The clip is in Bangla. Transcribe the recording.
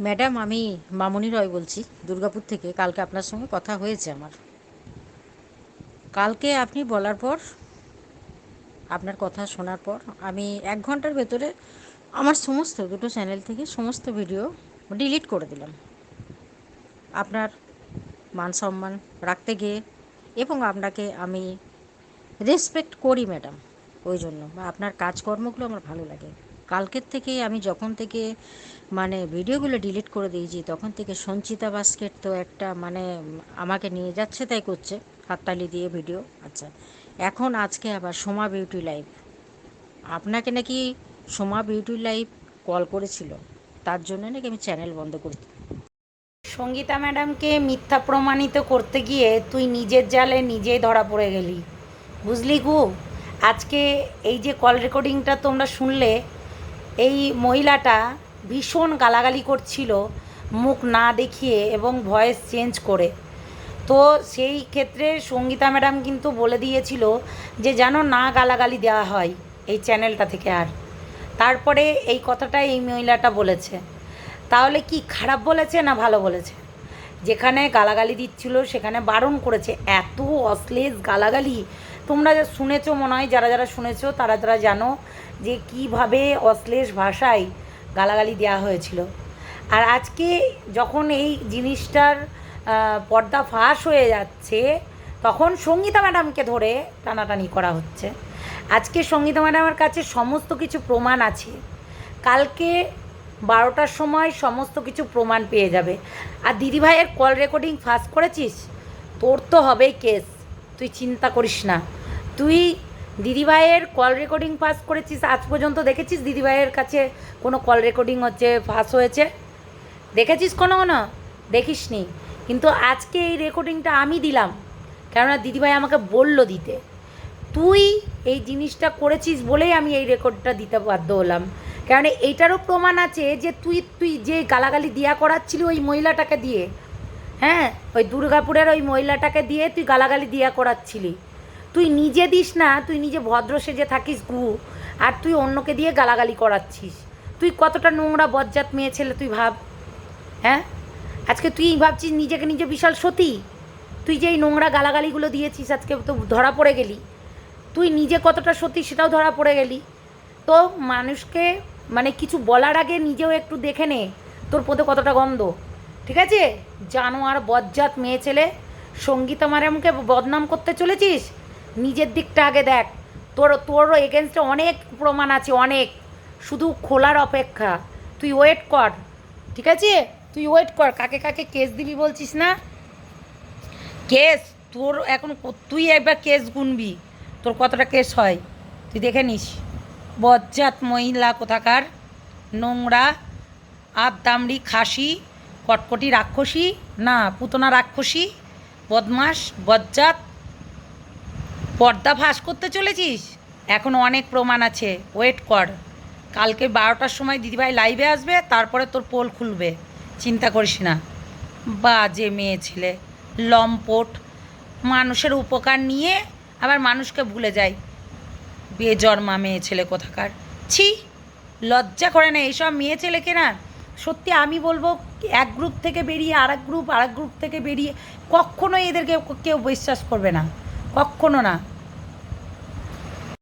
ম্যাডাম, আমি মামনি রয় বলছি, দুর্গাপুর থেকে। কালকে আপনার সঙ্গে কথা হয়েছে আমার। কালকে আপনি বলার পর, আপনার কথা শোনার পর, আমি এক ঘণ্টার ভেতরে আমার সমস্ত, দুটো চ্যানেল থেকে সমস্ত ভিডিও ডিলিট করে দিলাম। আপনার মান সম্মান রাখতে গিয়ে এবং আপনাকে আমি রেসপেক্ট করি, ম্যাডাম। ওই জন্য। বা আপনার কাজকর্মগুলো আমার ভালো লাগে। কালকের থেকে আমি যখন থেকে মানে ভিডিওগুলো ডিলিট করে দিয়েছি, তখন থেকে সঞ্চিতা বাস্কেট তো একটা মানে আমাকে নিয়ে যাচ্ছে, তাই করছে, হাততালি দিয়ে ভিডিও। আচ্ছা এখন আজকে আবার সোমা বিউটি লাইভ। আপনাকে নাকি সোমা বিউটি লাইভ কল করেছিল, তার জন্য নাকি আমি চ্যানেল বন্ধ করি। সঙ্গীতা ম্যাডামকে মিথ্যা প্রমাণিত করতে গিয়ে তুই নিজের জালে নিজেই ধরা পড়ে গেলি। বুঝলি গু? আজকে এই যে কল রেকর্ডিংটা তোমরা শুনলে এই মহিলাটা ভীষণ গালাগালি করছিল, মুখ না দেখিয়ে এবং ভয়েস চেঞ্জ করে। তো সেই ক্ষেত্রে সঙ্গীতা ম্যাডাম কিন্তু বলে দিয়েছিল যে, যেন না গালাগালি দেওয়া হয় এই চ্যানেলটা থেকে আর। তারপরে এই কথাটা এই মহিলাটা বলেছে। তাহলে কি খারাপ বলেছে না ভালো বলেছে? যেখানে গালাগালি দিচ্ছিল, সেখানে বারণ করেছে। এত অশ্লেষ গালাগালি। তোমরা যা শুনেছো মনে হয়, যারা যারা শুনেছো, তারা যারা জানো যে কীভাবে অশ্লেষ ভাষায় গালাগালি দেওয়া হয়েছিল। আর আজকে যখন এই জিনিসটার পর্দা ফাঁস হয়ে যাচ্ছে, তখন সঙ্গীতা ম্যাডামকে ধরে টানাটানি করা হচ্ছে। আজকে সঙ্গীতা ম্যাডামের কাছে সমস্ত কিছু প্রমাণ আছে। কালকে বারোটার সময় সমস্ত কিছু প্রমাণ পেয়ে যাবে। আর দিদিভাইয়ের কল রেকর্ডিং ফাঁস করেছিস? তোর তো হবেই কেস তুই চিন্তা করিস না। তুই দিদিভাইয়ের কল রেকর্ডিং পাস করেছিস, আজ পর্যন্ত দেখেছিস দিদিভাইয়ের কাছে কোনো কল রেকর্ডিং হচ্ছে ফাঁস হয়েছে? দেখেছিস কোনো কোনো দেখিসনি। কিন্তু আজকে এই রেকর্ডিংটা আমি দিলাম। কেননা দিদিভাই আমাকে বলল দিতে। তুই এই জিনিসটা করেছিস বলেই আমি এই রেকর্ডটা দিতে বাধ্য হলাম। কারণ এইটারও প্রমাণ আছে যে তুই তুই যে গালাগালি দিয়া করাচ্ছিলি ওই মহিলাটাকে দিয়ে। হ্যাঁ? ওই দুর্গাপুরের ওই মহিলাটাকে দিয়ে তুই গালাগালি দিয়া করাচ্ছিলি। তুই নিজে দিস না, তুই নিজে ভদ্র সেজে থাকিস গু, আর তুই অন্যকে দিয়ে গালাগালি করাচ্ছিস। তুই কতটা নোংরা, বজ্জাত মেয়ে ছেলে তুই ভাব। হ্যাঁ? আজকে তুই ভাবছিস নিজেকে নিজে বিশাল সতী? তুই যে এই নোংরা গালাগালিগুলো দিয়েছিস আজকে তো ধরা পড়ে গেলি। তুই নিজে কতটা সত্যি সেটাও ধরা পড়ে গেলি। তো মানুষকে মানে কিছু বলার আগে নিজেও একটু দেখে নে, তোর পথে কতটা গন্ধ। ঠিক আছে? জানো আর বজ্জাত, মেয়ে ছেলে, সঙ্গীতা ম্যাডামকে বদনাম করতে চলেছিস? নিজের দিকটা আগে দেখ। তোর তোর এগেনস্টে অনেক প্রমাণ আছে, অনেক। শুধু খোলার অপেক্ষা। তুই ওয়েট কর। ঠিক আছে? তুই ওয়েট কর। কাকে কাকে কেস দিবি বলছিস না? কেস তোর এখন তুই একবার কেস গুনবি। তোর কতটা কেস হয়? তুই দেখে নিস। বজ্জাত মহিলা কোথাকার? নোংরা আদামড়ি খাসি, কটকটি রাক্ষসী? না, পুতনা রাক্ষসী? বদমাস, বজ্জাত? পর্দা ফাঁস করতে চলেছিস? এখন অনেক প্রমাণ আছে। ওয়েট কর। কালকে বারোটার সময় দিদিভাই লাইভে আসবে, তারপরে তোর পোল খুলবে। চিন্তা করিস না। বাজে মেয়ে ছেলে, লম্পট। মানুষের উপকার নিয়ে আবার মানুষকে ভুলে যায়। বেজন্মা মেয়ে ছেলে কোথাকার? ছি, লজ্জা করে না এইসব মেয়ে ছেলে না সত্যি আমি বলব, এক গ্রুপ থেকে বেরিয়ে আর এক গ্রুপ আর এক গ্রুপ থেকে বেরিয়ে কখনোই এদেরকে কেউ বিশ্বাস করবে না। কখনো না।